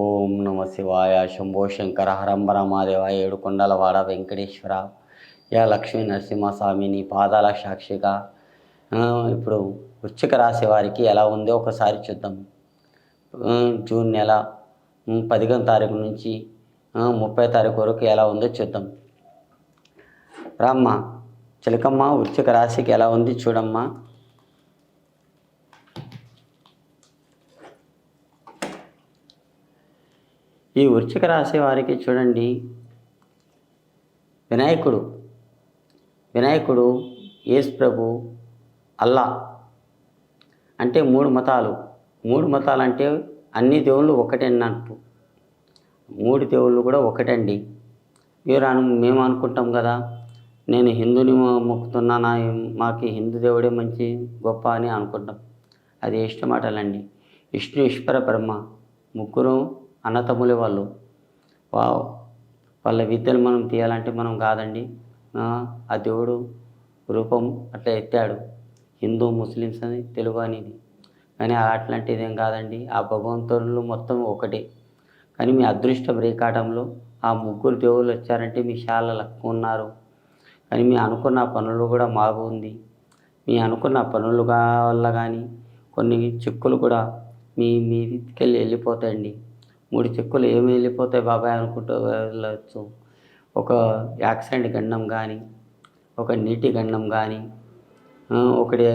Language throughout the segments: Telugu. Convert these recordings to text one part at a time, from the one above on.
ఓం నమ శివాయ శంభో శంకర హరంబర మాదేవ ఏడుకొండలవాడ వెంకటేశ్వర. యా లక్ష్మీ నరసింహస్వామి నీ పాదాల సాక్షిగా. ఇప్పుడు వృశ్చిక రాశి వారికి ఎలా ఉందో ఒకసారి చూద్దాం. జూన్ నెల పదిహేను తారీఖు నుంచి ముప్పై తారీఖు వరకు ఎలా ఉందో చూద్దాం. రామ్మ చిలకమ్మ వృశ్చిక రాశికి ఎలా ఉంది చూడమ్మా. ఈ వృచ్చిక రాశి వారికి చూడండి. వినాయకుడు. వినాయకుడు యేసు ప్రభు అల్లా అంటే మూడు మతాలు. మూడు మతాలు అంటే అన్ని దేవుళ్ళు ఒకటే అన్నట్టు మూడు దేవుళ్ళు కూడా ఒకటండి. మీరు అను మేము అనుకుంటాం కదా నేను హిందుని మొక్కుతున్నానా? మొక్కుతున్నా నా మాకు హిందూ దేవుడే మంచి గొప్ప అని అనుకుంటాం. అది ఇష్టమాటలండి విష్ణు ఈశ్వర బ్రహ్మ. ముగ్గురు అన్నతమ్ములే వాళ్ళు. వా వాళ్ళ విద్యను మనం తీయాలంటే మనం కాదండి. ఆ, దేవుడు రూపం అట్లా ఎత్తాడు. హిందూ ముస్లిమ్స్ అని తెలుగు అనేది కానీ అట్లాంటిది ఏం కాదండి. ఆ భగవంతులు మొత్తం ఒకటే. కానీ మీ అదృష్టం రేకాటంలో ఆ ముగ్గురు దేవుళ్ళు వచ్చారంటే మీ చాలా లక్కు ఉన్నారు. కానీ మీ అనుకున్న పనులు కూడా మాగుంది మీ అనుకున్న పనులు వల్ల కానీ కొన్ని చిక్కులు కూడా మీ మీదికెళ్ళి వెళ్ళిపోతాయండి. మూడు చిక్కులు ఏమి వెళ్ళిపోతాయి బాబాయ్ అనుకుంటూ వెళ్ళవచ్చు ఒక యాక్సిడెంట్ గండం కానీ ఒక నీటి గండం కానీ ఒకటి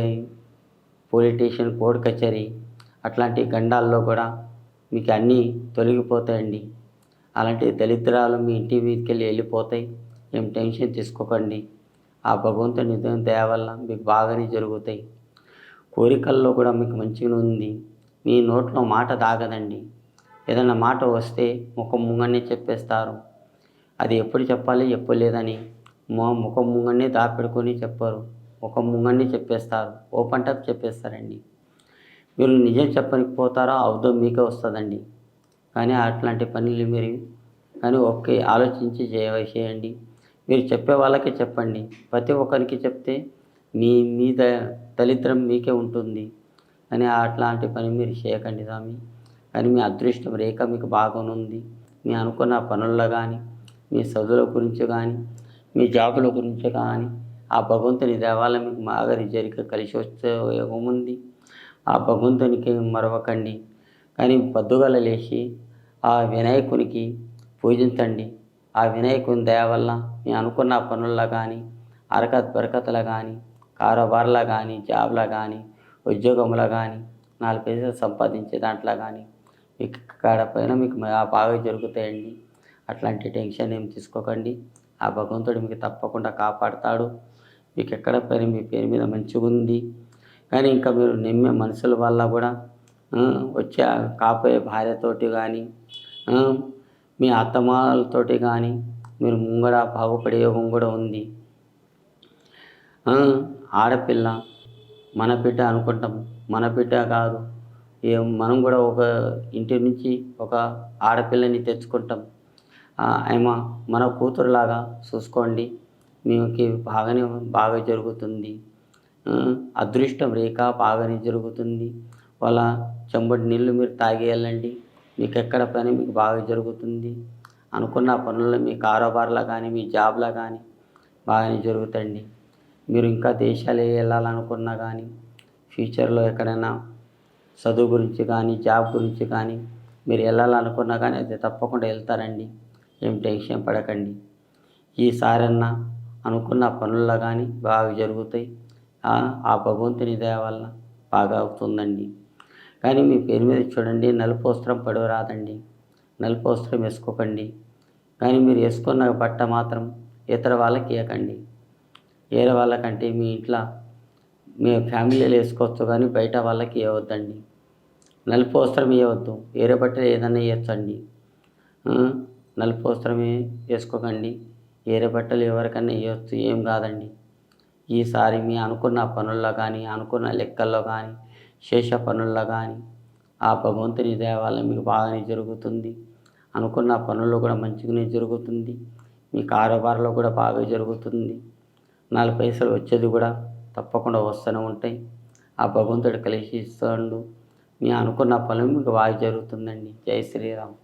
పోలీస్ స్టేషన్ కోర్టు కచేరీ అట్లాంటి గండాల్లో కూడా మీకు అన్నీ తొలగిపోతాయండి. అలాంటి దరిద్రాలు మీ ఇంటి మీదకి వెళ్ళి వెళ్ళిపోతాయి. ఏం టెన్షన్ తీసుకోకండి. ఆ భగవంతుని నిధం దయ వల్ల మీకు బాగానే జరుగుతాయి. కోరికల్లో కూడా మీకు మంచిగా ఉంది. మీ నోట్లో మాట దాగదండి. ఏదైనా మాట వస్తే ముఖం ముంగనే చెప్పేస్తారు. అది ఎప్పుడు చెప్పాలి ఎప్పుడు లేదని ముఖం ముంగనే దాపెడుకొని చెప్పరు. ముఖం ముంగనే చెప్పేస్తారు. ఓపెన్ టప్ చెప్పేస్తారండి. మీరు నిజం చెప్పకపోతారో అవుదో మీకే వస్తుందండి. కానీ అట్లాంటి పనులు మీరు కానీ ఒకే ఆలోచించి చేయ చేయండి మీరు చెప్పే వాళ్ళకే చెప్పండి. ప్రతి ఒక్కరికి చెప్తే మీ మీద దరిద్రం మీకే ఉంటుంది. కానీ అట్లాంటి పని మీరు చేయకండి స్వామి. కానీ మీ అదృష్టం రేఖ మీకు బాగానుంది. మీ అనుకున్న పనుల్లో కానీ మీ చదువుల గురించి కానీ మీ జాబుల గురించి కానీ ఆ భగవంతుని దేవాల మీకు మాగరి జరిగి కలిసి వస్తే ఉంది ఆ భగవంతునికి మరవకండి. కానీ పొద్దుగల లేచి ఆ వినాయకునికి పూజించండి. ఆ వినాయకుని దయ వల్ల మీ అనుకున్న పనుల్లో కానీ అరకత్ బరకతలో కానీ కారోబార్లో కానీ జాబ్లో కానీ ఉద్యోగంలో కానీ నాలుగు పైసలు సంపాదించే దాంట్లో కానీ కాడ పైన మీకు ఆ బాగా జరుగుతాయండి. అట్లాంటి టెన్షన్ ఏం తీసుకోకండి. ఆ భగవంతుడు మీకు తప్పకుండా కాపాడుతాడు. మీకు ఎక్కడ పైన మీ పేరు మీద మంచిగా ఉంది. కానీ ఇంకా మీరు నమ్మే మనుషుల వల్ల కూడా వచ్చే కాపోయే భార్యతోటి కానీ మీ అత్తమాలతోటి కానీ మీరు ముంగడ బాగుపడే యోగం కూడా ఉంది. ఆడపిల్ల మన బిడ్డ అనుకుంటాం. మన బిడ్డ కాదు. మనం కూడా ఒక ఇంటి నుంచి ఒక ఆడపిల్లని తెచ్చుకుంటాం. ఆ, ఆమె మన కూతురులాగా చూసుకోండి. మీకు బాగానే బాగా జరుగుతుంది. అదృష్టం రేఖ బాగానే జరుగుతుంది. వాళ్ళ చెంబడి నీళ్ళు మీరు తాగేయాలండి మీకు ఎక్కడ పని మీకు బాగా జరుగుతుంది. అనుకున్న పనుల్లో మీ కారోబార్లో కానీ మీ జాబ్లో కానీ బాగానే జరుగుతండి మీరు ఇంకా దేశాలు వెళ్ళాలనుకున్నా కానీ ఫ్యూచర్లో ఎక్కడైనా చదువు గురించి కానీ జాబ్ గురించి కానీ మీరు వెళ్ళాలనుకున్నా కానీ అది తప్పకుండా వెళ్తారండి. ఏం టెన్షన్ పడకండి. ఈసారన్నా అనుకున్న పనుల్లో కానీ బాగా జరుగుతాయి. ఆ భగవంతుని దయ వల్ల బాగా అవుతుందండి. కానీ మీ పేరు మీద చూడండి నలుపు వస్త్రం పడవ రాదండి. నలుపు వస్త్రం వేసుకోకండి. కానీ మీరు వేసుకున్న బట్ట మాత్రం ఇతర వాళ్ళకి ఇవ్వకండి వేరే వాళ్ళకంటే మీ ఇంట్లో మీ ఫ్యామిలీలో వేసుకోవచ్చు కానీ బయట వాళ్ళకి ఇవ్వద్దండి. నలుపు వస్త్రం ఇవ్వద్దు వేరే బట్టలు ఏదైనా ఇవ్వచ్చండి నలుపు వస్త్రమే వేసుకోకండి. వేరే బట్టలు ఎవరికన్నా ఇవ్వచ్చు ఏం కాదండి. ఈసారి మీ అనుకున్న పనుల్లో కానీ అనుకున్న లెక్కల్లో కానీ శేష పనుల్లో కానీ ఆ భగవంతుని దయ వల్ల మీకు బాగానే జరుగుతుంది. అనుకున్న పనుల్లో కూడా మంచిగానే జరుగుతుంది. మీ కారోబార్లో కూడా బాగా జరుగుతుంది. నాలుగు పైసలు వచ్చేది కూడా తప్పకుండా వస్తూనే ఉంటాయి. ఆ భగవంతుడు కలిసి ఇస్తాడు. మీ అనుకున్న పనులు మీకు బాగా జరుగుతుందండి. జై శ్రీరామ్.